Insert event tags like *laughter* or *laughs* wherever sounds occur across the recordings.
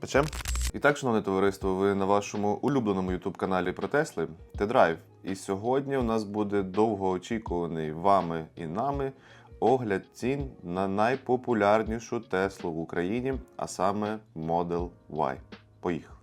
Печем? І так, шановне товариство, ви на вашому улюбленому youtube каналі про Тесли Т-Драйв. І сьогодні у нас буде довгоочікуваний вами і нами огляд цін на найпопулярнішу Теслу в Україні, а саме Model Y. Поїхали.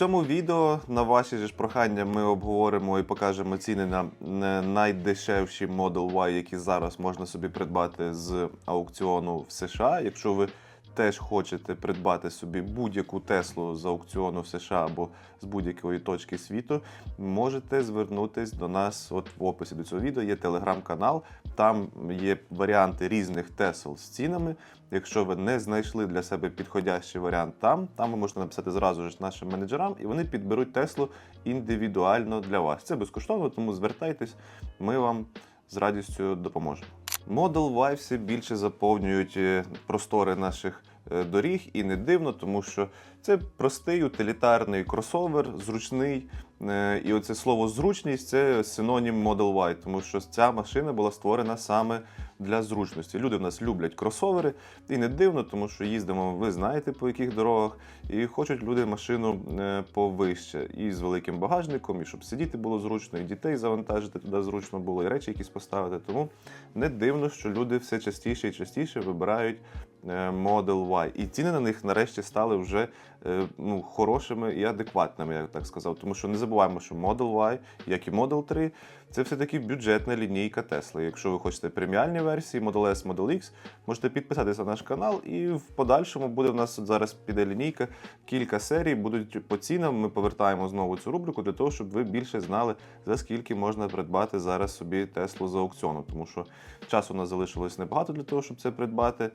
Цьому відео на ваші ж прохання ми обговоримо і покажемо ціни на найдешевші Model Y, які зараз можна собі придбати з аукціону в США. Якщо ви теж хочете придбати собі будь-яку Теслу з аукціону в США або з будь-якої точки світу, можете звернутись до нас. От в описі до цього відео є телеграм-канал. Там є варіанти різних Тесл з цінами. Якщо ви не знайшли для себе підходящий варіант там, там ви можете написати зразу ж нашим менеджерам, і вони підберуть Теслу індивідуально для вас. Це безкоштовно, тому звертайтесь, ми вам з радістю допоможемо. Model Y все більше заповнюють е, простори наших е, доріг, і не дивно, тому що це простий утилітарний кросовер, зручний. Е, І оце слово зручність це синонім Model Y, тому що ця машина була створена саме для зручності. Люди в нас люблять кросовери, і не дивно, тому що їздимо, ви знаєте по яких дорогах, і хочуть люди машину е, повище, і з великим багажником, і щоб сидіти було зручно, і дітей завантажити туди зручно було, і речі якісь поставити. Тому не дивно, що люди все частіше і частіше вибирають Model Y. І ціни на них нарешті стали вже е, ну, хорошими і адекватними, я так сказав. Тому що не забуваємо, що Model Y, як і Model 3, це все-таки бюджетна лінійка Tesla. Якщо ви хочете преміальні версії Model S, Model X, можете підписатися на наш канал, і в подальшому буде в нас от зараз піде лінійка, кілька серій будуть по цінам. Ми повертаємо знову цю рубрику для того, щоб ви більше знали, за скільки можна придбати зараз собі Теслу з аукціону. Тому що часу у нас залишилось небагато для того, щоб це придбати.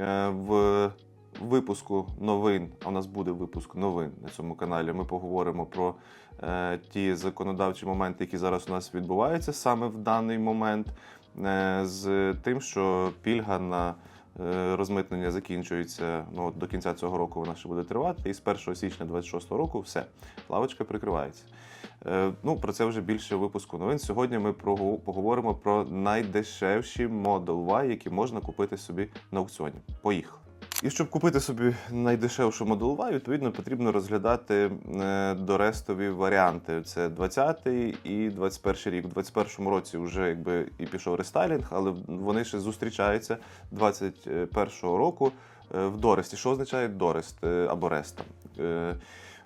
Е, В випуску новин, а у нас буде випуск новин на цьому каналі. Ми поговоримо про е, ті законодавчі моменти, які зараз у нас відбуваються саме в даний момент, е, з тим, що пільга на розмитнення закінчується ну, до кінця цього року. Вона ще буде тривати, і з 1 січня 2026 року все, лавочка прикривається. Е, Ну, про це вже більше випуску новин. Сьогодні ми поговоримо про найдешевші Model Y, які можна купити собі на аукціоні. Поїхали. І щоб купити собі найдешевшу Model Y, відповідно потрібно розглядати е, дорестові варіанти. Це 20-й і 21 рік. У 21 році вже якби і пішов рестайлінг, але вони ще зустрічаються 21-го року е, в Доресті. Що означає Дорест або Реста?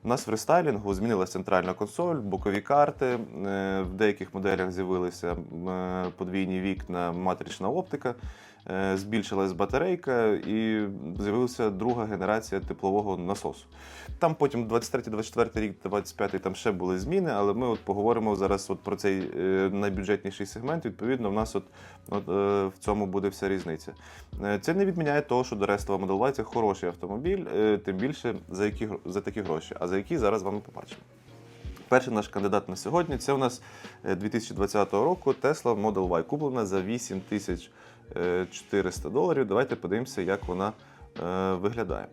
У нас в рестайлінгу змінилася центральна консоль, бокові карти. е, В деяких моделях з'явилися е, подвійні вікна, матрична оптика, збільшилась батарейка і з'явилася друга генерація теплового насосу. Там потім 23-24 рік, 25 там ще були зміни, але ми от поговоримо зараз от про цей е, найбюджетніший сегмент. Відповідно, в нас от, от е, в цьому буде вся різниця. Е, Це не відміняє того, що Дорестова Y – це хороший автомобіль, е, тим більше за які за такі гроші, а за які зараз вами побачимо. Перший наш кандидат на сьогодні це у нас е, 2020 року Tesla Model Y, куплена за 8400 доларів. Давайте подивимося, як вона е, виглядає.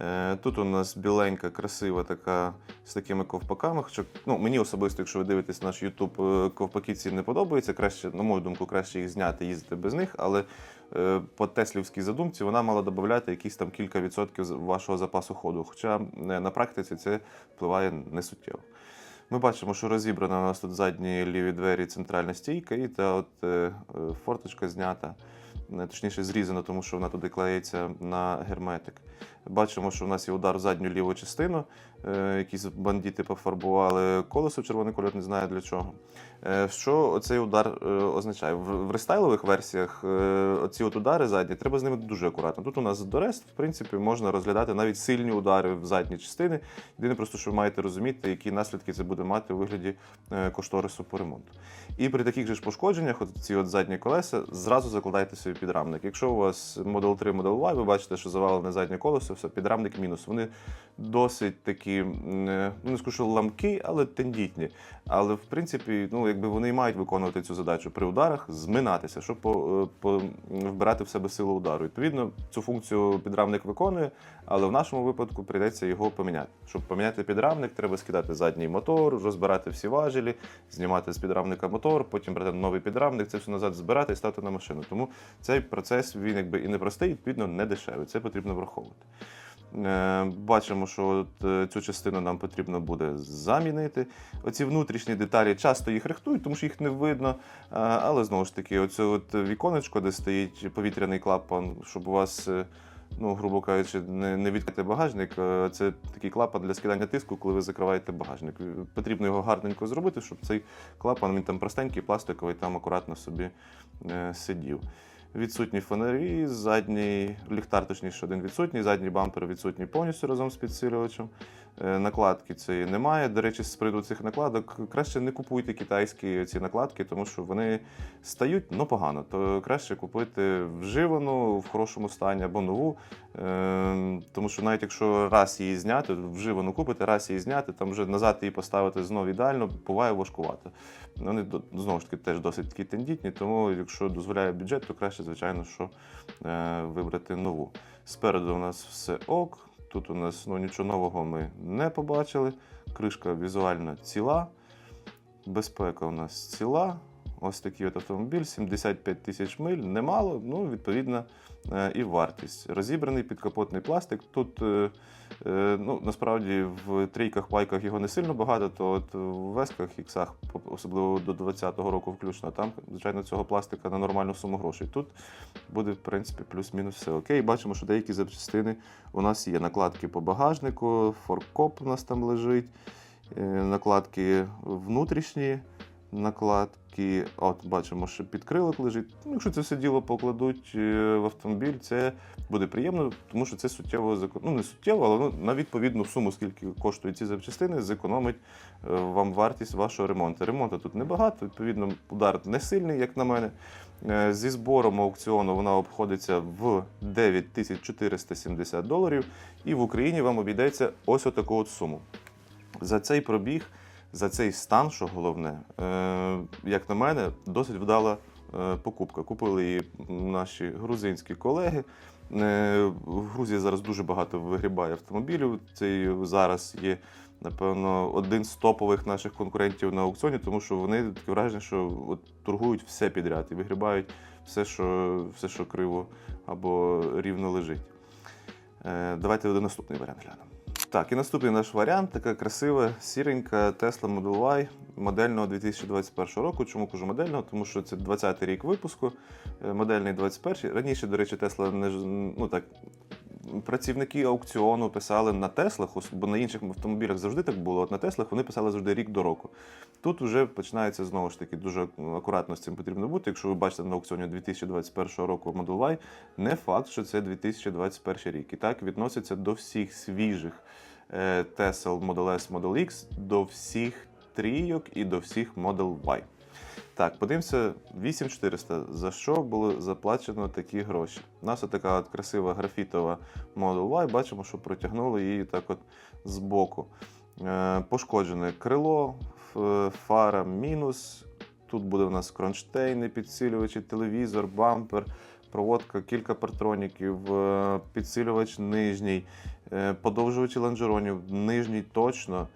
Е, Тут у нас біленька, красива така з такими ковпаками. Хоча ну, мені особисто, якщо ви дивитесь наш YouTube, е, ковпаки ці не подобаються. Краще, на мою думку, краще їх зняти, їздити без них. Але по теслівській задумці вона мала додати якісь там кілька відсотків вашого запасу ходу. Хоча на практиці це впливає несуттєво. Ми бачимо, що розібрана у нас тут задні ліві двері центральна стійка, і та от е, е, форточка знята, е, точніше зрізана, тому що вона туди клеїться на герметик. Бачимо, що в нас є удар в задню ліву частину. Е, якісь бандити пофарбували колесо червоний кольор, не знаю для чого. Е, що цей удар е, означає? В, рестайлових версіях оці от удари задні, треба з ними дуже акуратно. Тут у нас дорест, в принципі, можна розглядати навіть сильні удари в задні частини. Єдине просто, що ви маєте розуміти, які наслідки це буде мати у вигляді кошторису по ремонту. І при таких же ж пошкодженнях, от ці от задні колеса, зразу закладайте собі підрамник. Якщо у вас Model 3, Model Y, ви бачите, що завалене заднє колесо, колесо, все, підрамник мінус. Вони досить такі, е, ну не скажу, що ламкі, але тендітні. Але в принципі, ну якби вони і мають виконувати цю задачу при ударах, зминатися, щоб по, е, по, вбирати в себе силу удару. Відповідно, цю функцію підрамник виконує, але в нашому випадку прийдеться його поміняти. Щоб поміняти підрамник, треба скидати задній мотор, розбирати всі важелі, знімати з підрамника мотор, потім брати новий підрамник, це все назад збирати і ставити на машину. Тому цей процес він якби і непростий, відповідно не дешевий. Це потрібно враховувати. Е, Бачимо, що от, е, цю частину нам потрібно буде замінити. Оці внутрішні деталі часто їх рихтують, тому що їх не видно. Е, Але знову ж таки, оце от віконечко, де стоїть повітряний клапан, щоб у вас. Ну, грубо кажучи, не, не відкрити багажник. Це такий клапан для скидання тиску, коли ви закриваєте багажник. Потрібно його гарненько зробити, щоб цей клапан, він там простенький, пластиковий, там акуратно собі сидів. Відсутні фонарі, задній ліхтар, точніше, один відсутній, задній бампер відсутній повністю разом з підсилювачем. Е, Накладки цієї немає. До речі, з приводу цих накладок краще не купуйте китайські ці накладки, тому що вони стають ну, погано. То краще купити вживану в хорошому стані або нову. Е, Тому що навіть якщо раз її зняти, вживану купити, раз її зняти, там вже назад її поставити знову ідеально, буває важкувато. Вони знову ж таки теж досить такі тендітні, тому якщо дозволяє бюджет, то краще, звичайно, що е, вибрати нову. Спереду у нас все ок. Тут у нас ну, нічого нового ми не побачили. Кришка візуально ціла. Безпека у нас ціла. Ось такий от автомобіль, 75 тисяч миль, немало, ну, відповідно, е, і вартість. Розібраний підкапотний пластик. Тут е, е, ну, насправді в трійках пайках його не сильно багато, то от в весках, іксах, особливо до 20-го року включно, там, звичайно, цього пластика на нормальну суму грошей. Тут буде, в принципі, плюс-мінус все окей. Бачимо, що деякі запчастини у нас є. Накладки по багажнику, форкоп у нас там лежить, накладки внутрішні, накладки. От, бачимо, що підкрилок лежить. Якщо це все діло покладуть е, в автомобіль, це буде приємно, тому що це суттєво ну, не суттєво, але ну, на відповідну суму, скільки коштують ці запчастини, зекономить е, вам вартість вашого ремонту. Ремонту тут небагато, відповідно, удар не сильний, як на мене. Е, Зі збором аукціону вона обходиться в 9470 доларів, і в Україні вам обійдеться ось отаку от суму. За цей пробіг, за цей стан, що головне, е, як на мене, досить вдала е, покупка. Купили її наші грузинські колеги. Е, В Грузії зараз дуже багато вигрібає автомобілів. Це зараз є, напевно, один з топових наших конкурентів на аукціоні, тому що вони таке враження, що от торгують все підряд і вигрібають все, що, все, що криво або рівно лежить. Давайте до наступний варіант глянемо. Так, і наступний наш варіант така красива, сіренька Tesla Model Y модельного 2021 року. Чому кажу модельного? Тому що це 20-й рік випуску, е, модельний 21-й. Раніше, до речі, Tesla не ну так. Працівники аукціону писали на Теслах, бо на інших автомобілях завжди так було. От на Теслах вони писали завжди рік до року. Тут вже починається знову ж таки дуже акуратно з цим потрібно бути. Якщо ви бачите на аукціоні 2021 року Model Y, не факт, що це 2021 рік. І так відноситься до всіх свіжих е, Tesla Model S, Model X, до всіх трійок і до всіх Model Y. Так, подивимося, 8400. За що було заплачено такі гроші? У нас така от красива графітова Model Y. Бачимо, що протягнули її так от збоку. Е, пошкоджене крило, фара мінус. Тут буде у нас кронштейни, підсилювачі, телевізор, бампер, проводка, кілька партроніків, е, підсилювач нижній, е, подовжувачі лонжеронів, нижній точно.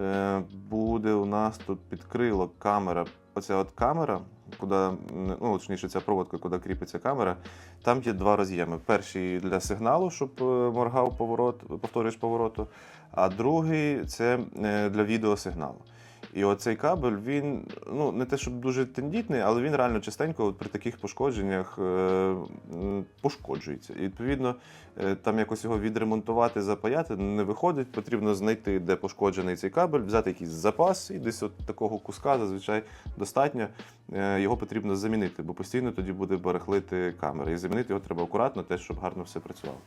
Е, Буде у нас тут підкрило, камера. Оця от камера, куди, ну, точніше, ця проводка, куди кріпиться камера, там є два роз'єми. Перший для сигналу, щоб е, моргав поворот, повторюєш повороту, а другий це е, для відеосигналу. І оцей кабель, він ну не те, щоб дуже тендітний, але він реально частенько от при таких пошкодженнях е, пошкоджується. І відповідно е, там якось його відремонтувати, запаяти не виходить. Потрібно знайти, де пошкоджений цей кабель, взяти якийсь запас, і десь от такого куска зазвичай достатньо. Е, Його потрібно замінити, бо постійно тоді буде барахлити камера. І замінити його треба акуратно, теж, щоб гарно все працювало.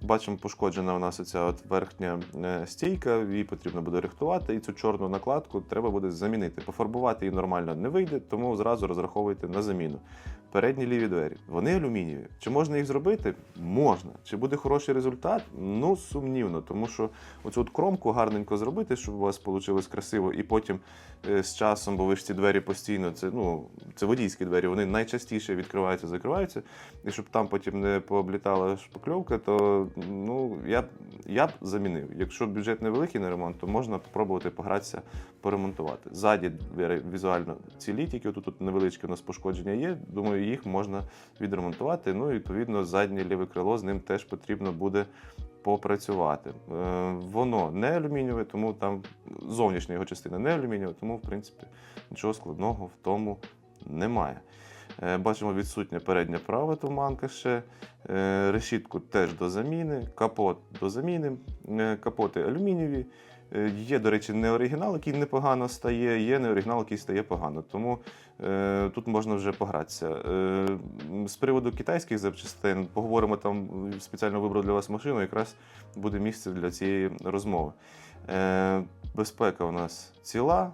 Бачимо, пошкоджена у нас оця от верхня е, стійка, її потрібно буде рихтувати, і цю чорну накладку треба буде замінити. Пофарбувати її нормально не вийде, тому зразу розраховуйте на заміну. Передні ліві двері. Вони алюмінієві. Чи можна їх зробити? Можна. Чи буде хороший результат? Ну, сумнівно, тому що оцю от кромку гарненько зробити, щоб у вас вийшло красиво, і потім е, з часом, бо ви ж ці двері постійно, це ну це водійські двері, вони найчастіше відкриваються, закриваються. І щоб там потім не пооблітала шпакльовка, то ну я б я б замінив. Якщо бюджет невеликий на ремонт, то можна спробувати погратися, поремонтувати. Ззаді двері візуально цілі, тільки тут, тут невеличке у нас пошкодження є. Думаю, їх можна відремонтувати. Ну і відповідно заднє ліве крило з ним теж потрібно буде попрацювати. Е, Воно не алюмінієве, тому там зовнішня його частина не алюмінієва, тому в принципі нічого складного в тому немає. Е, Бачимо відсутня передня права туманка ще. Е, Решітку теж до заміни, капот до заміни, капоти алюмінієві. Е, Є, до речі, не оригінал, який непогано стає, є не оригінал, який стає погано. Тому е, тут можна вже погратися. Е, з приводу китайських запчастин поговоримо там, спеціально вибрав для вас машину, якраз буде місце для цієї розмови. Е, безпека у нас ціла,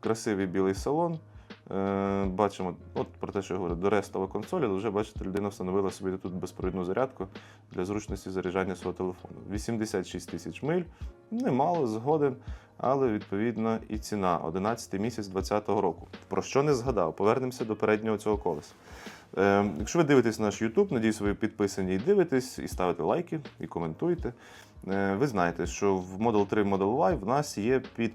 красивий білий салон. Е, бачимо, от про те, що я говорю, дорестова консоль, але вже бачите, людина встановила собі тут безпровідну зарядку для зручності заряджання свого телефону. 86 тисяч миль, немало згоден, але відповідно і ціна 11 місяць 2020 року. Про що не згадав? Повернемося до переднього цього колеса. Е, якщо ви дивитесь наш YouTube, надіюсь, ви підписані і дивитесь, і ставите лайки, і коментуєте. Е, ви знаєте, що в Model 3 Model Y в нас є під.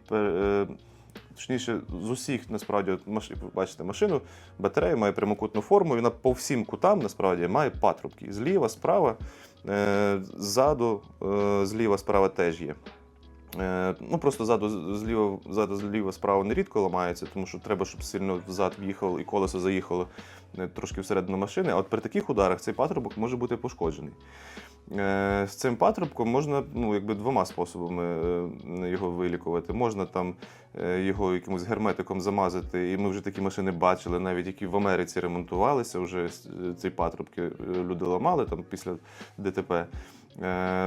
Точніше, з усіх насправді, маш- бачите машину, батарея має прямокутну форму, вона по всім кутам насправді має патрубки. Зліва, справа, е, ззаду, е, зліва, справа теж є. Е, ну просто ззаду, зліва, ззаду, зліва, справа нерідко ламається, тому що треба, щоб сильно взад в'їхало і колесо заїхало е, трошки всередину машини. А от при таких ударах цей патрубок може бути пошкоджений. Е, З цим патрубком можна ну, якби двома способами е, його вилікувати. Можна там е, його якимось герметиком замазати, і ми вже такі машини бачили, навіть які в Америці ремонтувалися, вже ці патрубки люди ламали там після ДТП.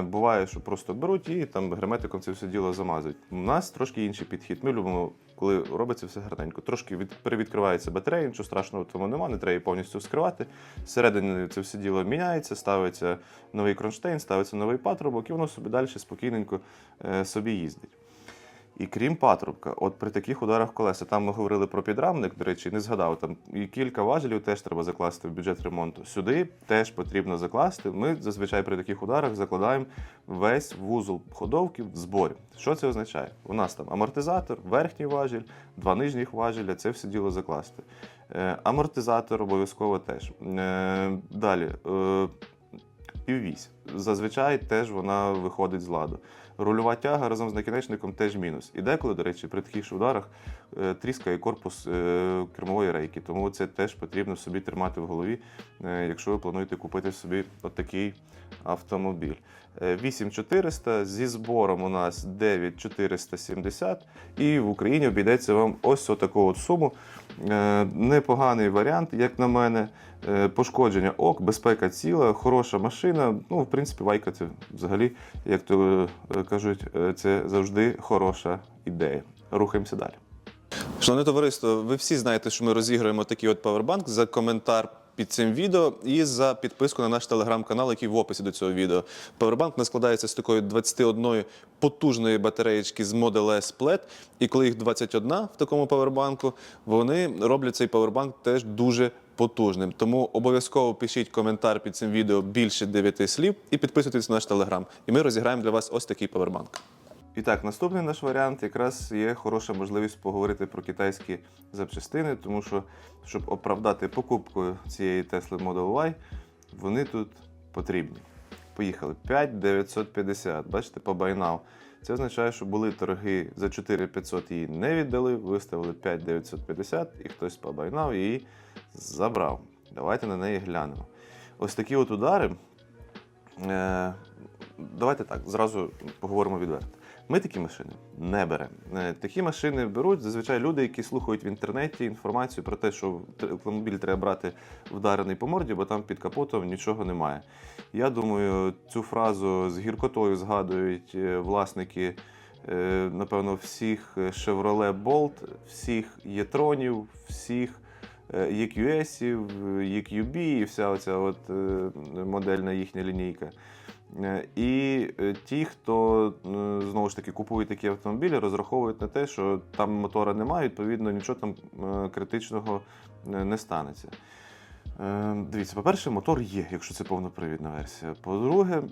Буває, що просто беруть і там герметиком це все діло замазують. У нас трошки інший підхід. Ми любимо, коли робиться все гарненько. Трошки від, перевідкривається батарея, нічого страшного в тому немає, не треба її повністю вскривати. Всередині це все діло міняється, ставиться новий кронштейн, ставиться новий патрубок, і воно собі далі спокійненько е, собі їздить. І крім патрубка, от при таких ударах колеса, там ми говорили про підрамник, до речі, не згадав, там і кілька важелів теж треба закласти в бюджет ремонту. Сюди теж потрібно закласти. Ми зазвичай при таких ударах закладаємо весь вузол ходовки в зборі. Що це означає? У нас там амортизатор, верхній важіль, два нижніх важеля, це все діло закласти. Е, амортизатор обов'язково теж. Е, далі. Е, піввісь. Зазвичай теж вона виходить з ладу. Рульова тяга разом з накінечником теж мінус. І деколи, до речі, при таких ударах е, тріскає корпус е, кермової рейки. Тому це теж потрібно собі тримати в голові, е, якщо ви плануєте купити собі отакий автомобіль. Е, 8400 зі збором у нас 9470, і в Україні обійдеться вам ось отаку от суму. Е, Непоганий варіант, як на мене. Е, Пошкодження ок, безпека ціла, хороша машина. Ну, в принципі, вайка це взагалі, як то е, кажуть, це завжди хороша ідея. Рухаємося далі. Шановне товариство, ви всі знаєте, що ми розіграємо такий от павербанк за коментар під цим відео і за підписку на наш телеграм-канал, який в описі до цього відео. У нас складається з такої 21 потужної батареєчки з Model S Plaid. І коли їх 21 в такому павербанку, вони роблять цей павербанк теж дуже потужним. Тому обов'язково пишіть коментар під цим відео більше 9 слів і підписуйтесь на наш телеграм. І ми розіграємо для вас ось такий павербанк. І так, наступний наш варіант якраз є хороша можливість поговорити про китайські запчастини, тому що, щоб оправдати покупку цієї Tesla Model Y, вони тут потрібні. Поїхали 5950, бачите, по now. Це означає, що були торги за 4500 її не віддали, виставили 5950 і хтось по buy її забрав. Давайте на неї глянемо. Ось такі от удари. Е, давайте так, зразу поговоримо відверто. Ми такі машини не беремо. Е, Такі машини беруть зазвичай люди, які слухають в інтернеті інформацію про те, що автомобіль треба брати вдарений по морді, бо там під капотом нічого немає. Я думаю, цю фразу з гіркотою згадують е, власники, е, напевно, всіх Chevrolet Bolt, всіх Єтронів, всіх EQS, EQB і вся оця от модельна їхня лінійка. Е, І е, ті, хто е, знову ж таки купує такі автомобілі, розраховують на те, що там мотора немає, відповідно, нічого там критичного не станеться. Дивіться, по-перше, мотор є, якщо це повнопривідна версія. По-друге,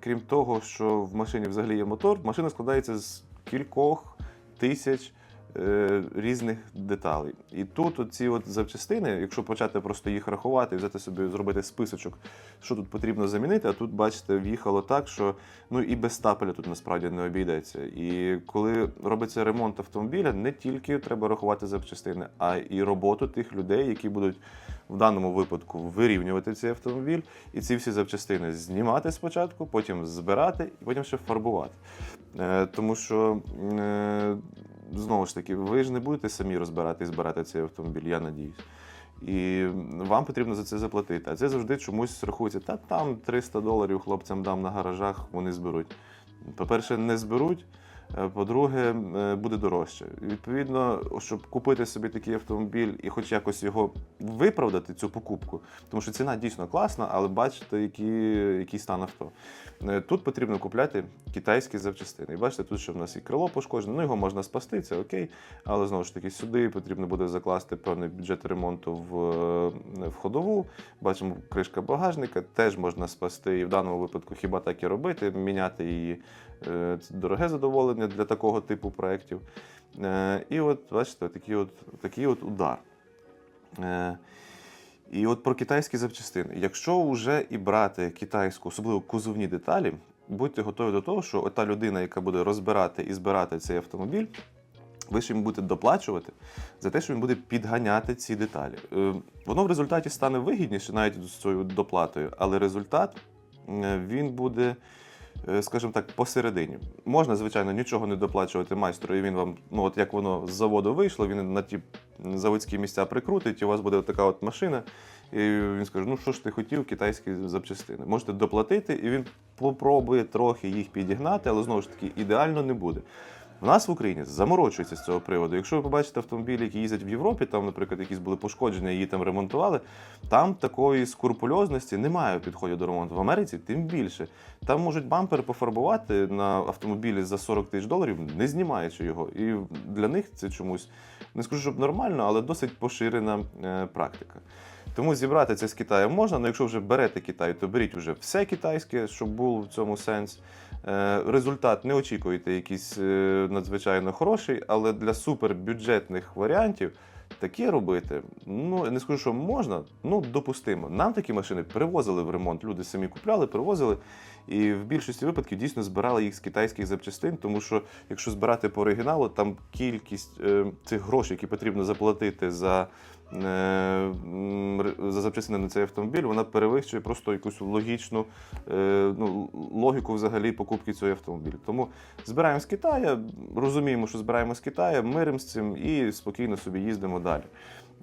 крім того, що в машині взагалі є мотор, машина складається з кількох тисяч е, різних деталей. І тут ці от запчастини, якщо почати просто їх рахувати, взяти собі, зробити списочок, що тут потрібно замінити, а тут, бачите, в'їхало так, що ну і без стапеля тут насправді не обійдеться. І коли робиться ремонт автомобіля, не тільки треба рахувати запчастини, а і роботу тих людей, які будуть в даному випадку вирівнювати цей автомобіль, і ці всі запчастини знімати спочатку, потім збирати і потім ще фарбувати. Е, тому що. Е, Знову ж таки, ви ж не будете самі розбирати і збирати цей автомобіль, я надіюсь. І вам потрібно за це заплатити. А це завжди чомусь рахується, та там 300 доларів хлопцям дам на гаражах, вони зберуть. По-перше, не зберуть. Е, По-друге, е, буде дорожче. Відповідно, щоб купити собі такий автомобіль і хоч якось його виправдати, цю покупку, тому що ціна дійсно класна, але бачите, який, який стан авто. Е, Тут потрібно купляти китайські запчастини. І бачите, тут ще в нас і крило пошкоджене, ну його можна спасти, це окей. Але знову ж таки, сюди потрібно буде закласти певний бюджет ремонту в, в ходову. Бачимо, кришка багажника теж можна спасти. І в даному випадку хіба так і робити, міняти її. Це дороге задоволення для такого типу проєктів. Е, І от, бачите, такий от, такий от удар. Е, І от про китайські запчастини. Якщо вже і брати китайську, особливо кузовні деталі, будьте готові до того, що та людина, яка буде розбирати і збирати цей автомобіль, ви ж йому будете доплачувати за те, що він буде підганяти ці деталі. Е, Воно в результаті стане вигідніше навіть з цією доплатою, але результат він буде, скажімо так, посередині. Можна, звичайно, нічого не доплачувати майстру, і він вам, ну от як воно з заводу вийшло, він на ті заводські місця прикрутить, і у вас буде така от машина. І він скаже: ну що ж ти хотів, китайські запчастини. Можете доплатити, і він попробує трохи їх підігнати, але знову ж таки ідеально не буде. У нас в Україні заморочується з цього приводу. Якщо ви побачите автомобілі, які їздять в Європі, там, наприклад, якісь були пошкоджені, її там ремонтували, там такої скрупульозності немає у підході до ремонту. В Америці тим більше. Там можуть бампер пофарбувати на автомобілі за 40 тисяч доларів, не знімаючи його. І для них це чомусь не скажу, щоб нормально, але досить поширена е, практика. Тому зібрати це з Китаю можна, але якщо вже берете Китай, то беріть вже все китайське, щоб був в цьому сенс. Е, Результат не очікуйте якийсь е, надзвичайно хороший, але для супербюджетних варіантів таке робити, ну не скажу, що можна, ну допустимо. Нам такі машини привозили в ремонт. Люди самі купляли, привозили. І в більшості випадків дійсно збирали їх з китайських запчастин, тому що якщо збирати по оригіналу, там кількість е, цих грошей, які потрібно заплатити за, за запчастини на цей автомобіль, вона перевищує просто якусь логічну е, ну, логіку взагалі покупки цього автомобіля. Тому збираємо з Китаю, розуміємо, що збираємо з Китаю, миримо з цим і спокійно собі їздимо далі.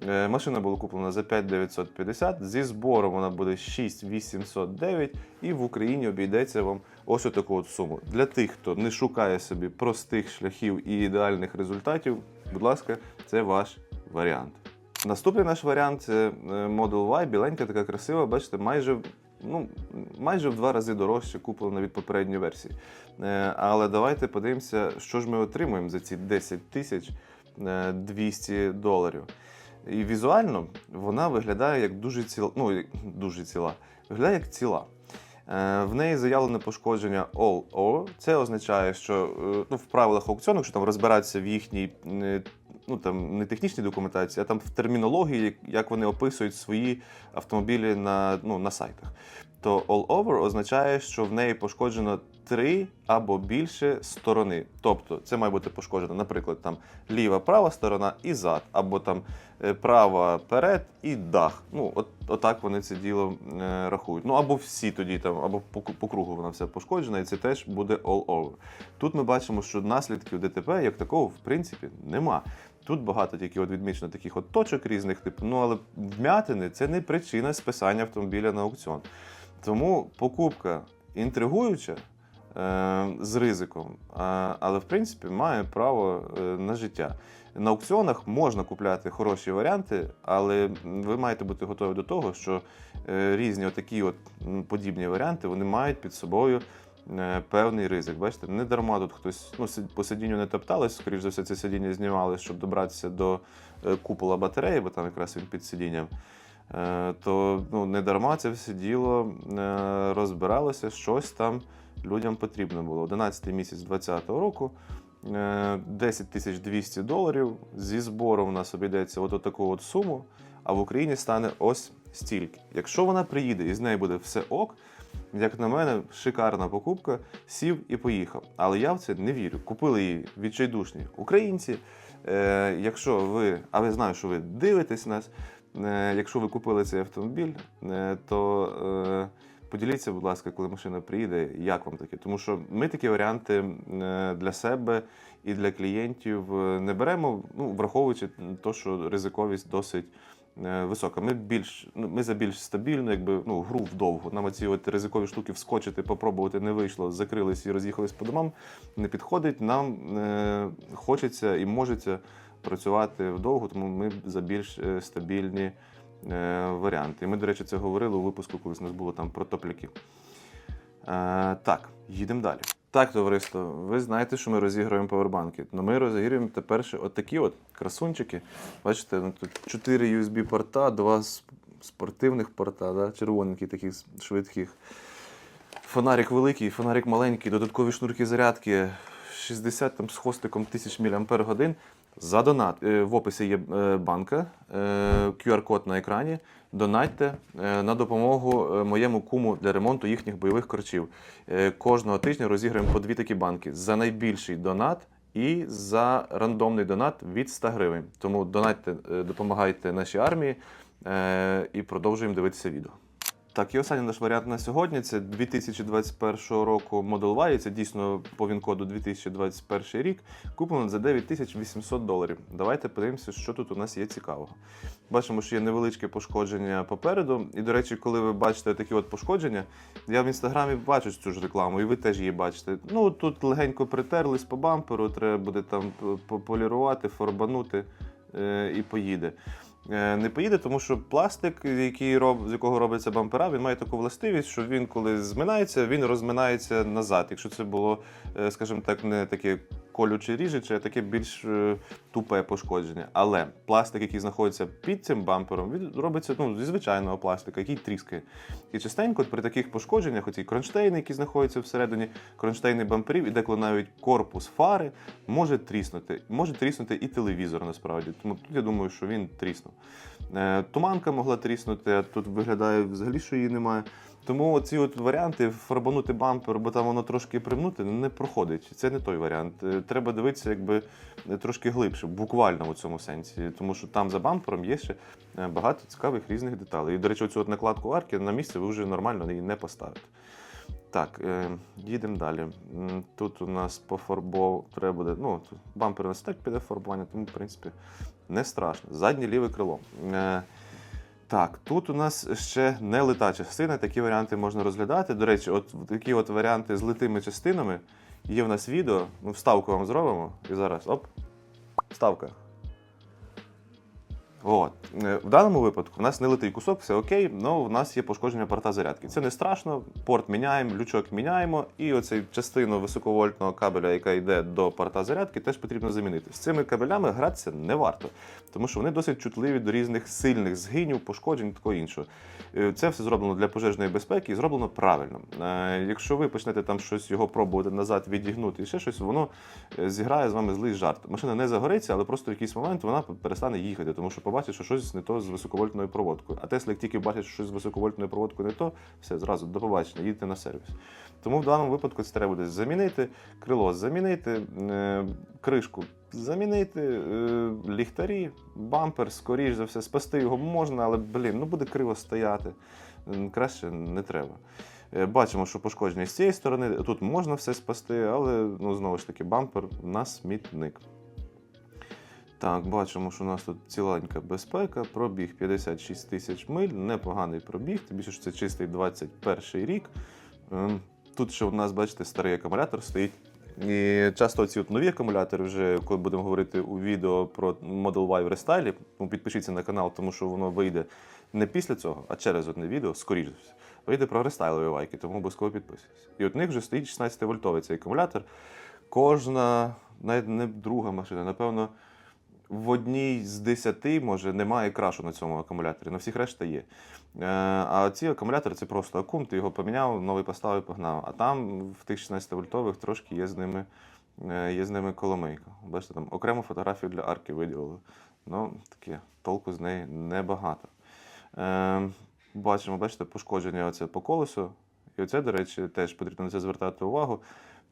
Е, Машина була куплена за 5950, зі збором вона буде 6809 і в Україні обійдеться вам ось таку от суму. Для тих, хто не шукає собі простих шляхів і ідеальних результатів, будь ласка, це ваш варіант. Наступний наш варіант це е, Model Y, біленька, така красива, бачите, майже. Ну, майже в два рази дорожче куплена від попередньої версії. Е, Але давайте подивимося, що ж ми отримуємо за ці 10 тисяч е, 200 доларів. І візуально вона виглядає як дуже ціла. Ну, дуже ціла. Виглядає як ціла. Е, В неї заявлене пошкодження All Over. Це означає, що е, ну, в правилах аукціону, якщо там розбиратися в їхній е, ну, там, не технічній документації, а там в термінології, як- вони описують свої автомобілі на, ну, на сайтах, то All Over означає, що в неї пошкоджено три або більше сторони. Тобто це має бути пошкоджено, наприклад, там ліва, права сторона і зад, або там е, права перед і дах. Ну, от, отак вони це діло е, рахують. Ну або всі тоді там, або по, по кругу вона все пошкоджена, і це теж буде all over. Тут ми бачимо, що наслідків ДТП як такого в принципі нема. Тут багато тільки от відмічено таких от точок різних, типу, ну але вмятини це не причина списання автомобіля на аукціон. Тому покупка інтригуюча, е, з ризиком, а, але в принципі має право е, на життя. На аукціонах можна купляти хороші варіанти, але ви маєте бути готові до того, що е, різні отакі от подібні варіанти вони мають під собою е, певний ризик. Бачите, не дарма тут хтось ну, по сидінню не топталось, скоріш за все, це сидіння знімали, щоб добратися до е, купола батареї, бо там якраз він під сидінням. Е, То ну, не дарма це все діло е, розбиралося, щось там людям потрібно було. 11 місяць 2020 року. е, 10 тисяч 200 доларів зі збору у нас обійдеться от таку от суму, а в Україні стане ось стільки. Якщо вона приїде і з нею буде все ок, як на мене, шикарна покупка, сів і поїхав. Але я в це не вірю. Купили її відчайдушні українці. Е, якщо ви, а ви знаю, що ви дивитесь нас, е, якщо ви купили цей автомобіль, е, то е, поділіться, будь ласка, коли машина приїде, як вам таке. Тому що ми такі варіанти е, для себе і для клієнтів е, не беремо, ну, враховуючи те, що ризиковість досить висока. Ми більш ну, ми за більш стабільну, якби ну гру вдовго. Нам ці от ризикові штуки вскочити, попробувати не вийшло, закрились і роз'їхались по домам. Не підходить. Нам е, хочеться і можеться працювати вдовго, тому ми за більш е, стабільні е, варіанти. І ми, до речі, це говорили у випуску, коли у нас було там про топляки. Е, так, їдемо далі. Так, товариство, ви знаєте, що ми розіграємо павербанки. Ну, ми розіграємо тепер ще от от красунчики. Бачите, ну, тут 4 USB-порта, два спортивних порта, да? червоненькі таких швидких. Фонарик великий, фонарик маленький, додаткові шнурки зарядки, 60 там, з хвостиком тисяч мАч. За донат. Е, В описі є е, банка, е, QR-код на екрані. Донатьте на допомогу моєму куму для ремонту їхніх бойових корчів. Кожного тижня розіграємо по дві такі банки за найбільший донат і за рандомний донат від 100 гривень. Тому донатьте, допомагайте нашій армії і продовжуємо дивитися відео. Так, і останній наш варіант на сьогодні це 2021 року Model Y, це дійсно по він-коду 2021 рік. Куплено за 9800 доларів. Давайте подивимося, що тут у нас є цікавого. Бачимо, що є невеличке пошкодження попереду. І, до речі, коли ви бачите такі от пошкодження, я в інстаграмі бачу цю ж рекламу, і ви теж її бачите. Ну тут легенько притерлись по бамперу, треба буде там пополірувати, фарбанути е, і поїде. Е, Не поїде, тому що пластик, який роб, з якого робиться бампера, він має таку властивість, що він, коли зминається, він розминається назад. Якщо це було, е, скажімо так, не таке колюче ріжече, а таке більш е, тупе пошкодження. Але пластик, який знаходиться під цим бампером, він робиться ну, зі звичайного пластика, який тріскає. І частенько при таких пошкодженнях, оці кронштейни, які знаходяться всередині, кронштейни бамперів, і деколи навіть корпус фари може тріснути. Може тріснути і телевізор насправді. Тому тут я думаю, що він тріснув. Е, Туманка могла тріснути, а тут виглядає взагалі, що її немає. Тому ці от варіанти фарбанути бампер, бо там воно трошки примнути, не проходить. Це не той варіант. Е, Треба дивитися, якби е, трошки глибше, буквально у цьому сенсі. Тому що там за бампером є ще е, багато цікавих різних деталей. І, до речі, оцю от накладку арки на місце ви вже нормально її не поставите. Так, їдемо далі. Тут у нас пофарбов треба буде. Ну, тут бампер у нас так піде фарбування, тому, в принципі, не страшно. Заднє ліве крило. Е, так, тут у нас ще не лита частина, такі варіанти можна розглядати. До речі, от такі от варіанти з литими частинами є в нас відео. Ми вставку вам зробимо. І зараз оп. Вставка. От. Е, В даному випадку в нас не литий кусок, все окей, але в нас є пошкодження порта зарядки. Це не страшно, порт міняємо, лючок міняємо, і оцю частину високовольтного кабеля, яка йде до порта зарядки, теж потрібно замінити. З цими кабелями гратися не варто, тому що вони досить чутливі до різних сильних згинів, пошкоджень такого іншого. Е, Це все зроблено для пожежної безпеки і зроблено правильно. Е, Якщо ви почнете там щось його пробувати назад відігнути і ще щось, воно зіграє з вами злий жарт. Машина не загориться, але просто в якийсь момент вона перестане їхати, тому що побачить, що щось не то з високовольтною проводкою. А Тесла, як тільки бачить, що щось з високовольтною проводкою не то, все зразу до побачення, їдьте на сервіс. Тому в даному випадку це треба буде замінити, крило замінити, е, кришку замінити, е, ліхтарі, бампер, скоріш за все, спасти його можна, але блін, ну буде криво стояти. Краще не треба. Е, Бачимо, що пошкодження з цієї сторони. Тут можна все спасти, але ну, знову ж таки бампер на смітник. Так, бачимо, що у нас тут ціленька безпека, пробіг 56 тисяч миль, непоганий пробіг, тим більше що це чистий 21 рік. Ем, тут ще у нас, бачите, старий акумулятор стоїть. І часто ці от нові акумулятори, вже коли будемо говорити у відео про Model Y в рестайлі, ну, підпишіться на канал, тому що воно вийде не після цього, а через одне відео, скоріше вийде про рестайлові вайки, тому обов'язково підписуйтесь. І от в них вже стоїть 16 вольтовий цей акумулятор. Кожна, навіть не друга машина, напевно, в одній з десяти, може, немає крашу на цьому акумуляторі, на всіх решта є. Е, А ці акумулятори це просто акум, ти його поміняв, новий поставив, погнав. А там в тих 16 вольтових трошки є з ними, е, є з ними коломийка. Бачите, там окрему фотографію для арки виділили. Ну, таке, толку з неї небагато. Е, Бачимо, бачите, пошкодження оце по колесу. І оце, до речі, теж потрібно на це звертати увагу.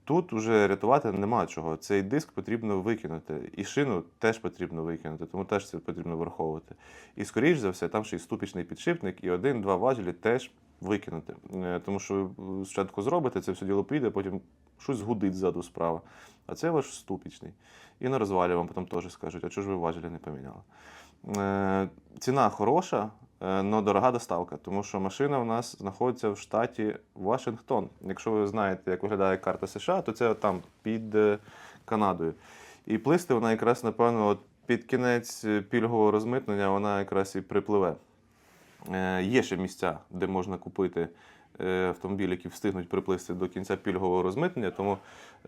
Тут уже рятувати нема чого. Цей диск потрібно викинути. І шину теж потрібно викинути, тому теж це потрібно враховувати. І скоріш за все, там ще й ступічний підшипник, і один-два важелі теж викинути. Е, Тому що спочатку зробите, це все діло піде, потім щось згудить ззаду справа. А це ваш ступічний. І на розвалі вам потім теж скажуть, а чого ж ви важелі не поміняли? Е, Ціна хороша, але дорога доставка, тому що машина у нас знаходиться в штаті Вашингтон. Якщо ви знаєте, як виглядає карта США, то це там під е, Канадою. І плисти вона якраз, напевно, от під кінець е, пільгового розмитнення вона якраз і припливе. Е, Є ще місця, де можна купити е, автомобілі, які встигнуть приплисти до кінця пільгового розмитнення. Тому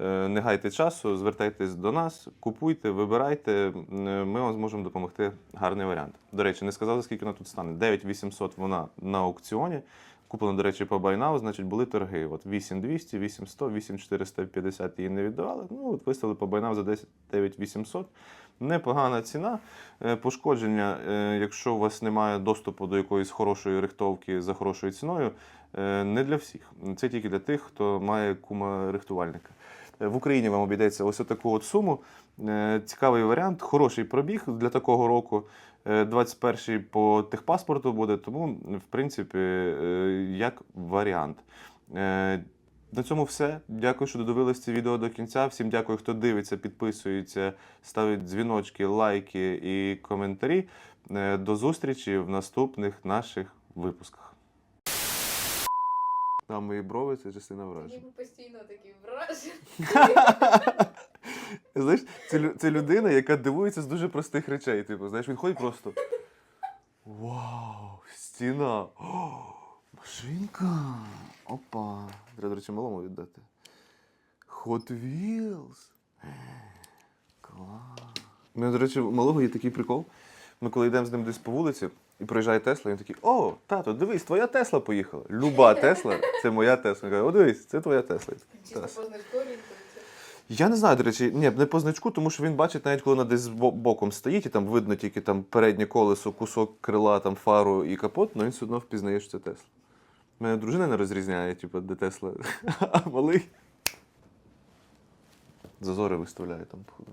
е, не гайте часу, звертайтесь до нас, купуйте, вибирайте. Ми вам зможемо допомогти. Гарний варіант. До речі, не сказали, скільки вона тут стане. 9800 вона на аукціоні. Куплено, до речі, по байнау, значить, були торги. От 8200, 8100, 8450 її не віддавали. Ну, от виставили по байнау за 10 9800. Непогана ціна. Е, Пошкодження, е, якщо у вас немає доступу до якоїсь хорошої рихтовки за хорошою ціною, е, не для всіх. Це тільки для тих, хто має кума рихтувальника. В Україні вам обійдеться ось таку от суму. Цікавий варіант, хороший пробіг для такого року. Е, 21-й по техпаспорту буде, тому, в принципі, е, як варіант. Е, На цьому все. Дякую, що додивились це відео до кінця. Всім дякую, хто дивиться, підписується, ставить дзвіночки, лайки і коментарі. Е, До зустрічі в наступних наших випусках. Там мої брови це частина враження. Ніби постійно такі враження. *laughs* Знаєш, це, це людина, яка дивується з дуже простих речей. Типу, знаєш, він ходить просто. Вау, стіна! О, машинка! Опа! Треба, до речі, малому віддати. Hot Wheels! Клас! У мене, до речі, у малого є такий прикол. Ми коли йдемо з ним десь по вулиці і проїжджає Тесла, він такий: О, тато, дивись, твоя Тесла поїхала. Люба Тесла це моя Тесла. Він каже, о, дивись, це твоя Тесла. Чисто Тесла. по значку орієнтується. Я не знаю, до речі, ні, не по значку, тому що він бачить, навіть коли вона десь боком стоїть, і там видно тільки там переднє колесо, кусок крила, там фару і капот, але він все одно впізнає, що це Тесла. Мене дружина не розрізняє, типу, де Тесла, *laughs* а малий. Зазори виставляє там, походу.